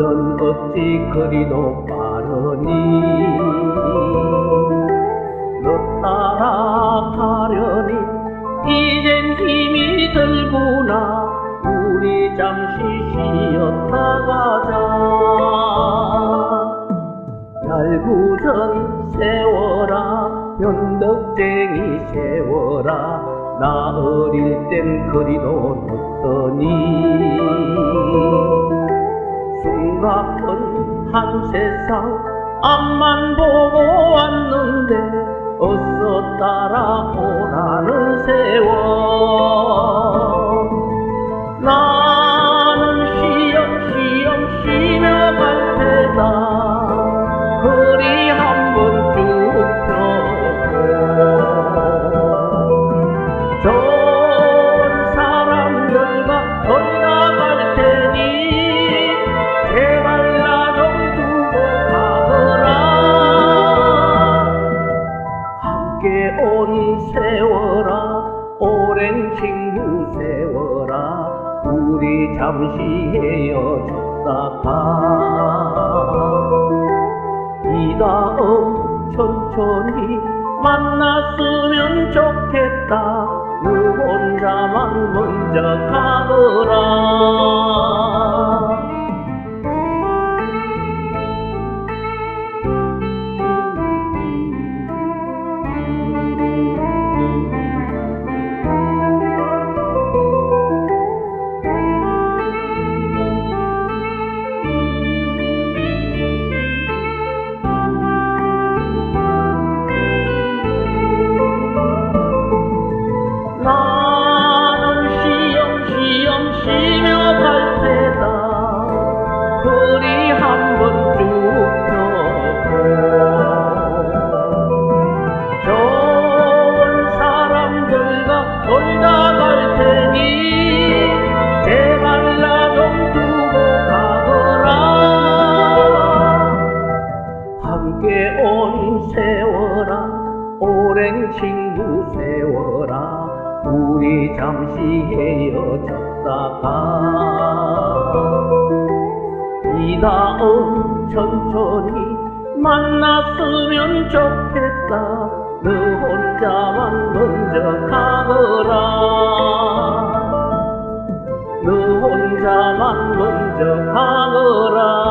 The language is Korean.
너는 어찌 그리도 빠르니? 너 따라가려니? 이젠 힘이 들구나. 우리 잠시 쉬었다 가자. 얄구전 세워라 변덕쟁이 세워라 나 어릴 땐 그리도 늦더니 한 세상 앞만 보고 왔는데 어서 따라오라는 세월 오랜 친구 세월아 우리 잠시 헤어졌다가 이 다음 천천히 만났으면 좋겠다. 너 혼자만 먼저 가거라 놀다 갈 테니 제발 나좀 두고 가거라. 함께 온 세월아 오랜 친구 세월아 우리 잠시 헤어졌다가. 이 다음 천천히 만났으면 좋겠다. 너 혼자 너 혼자만 먼저 가거라.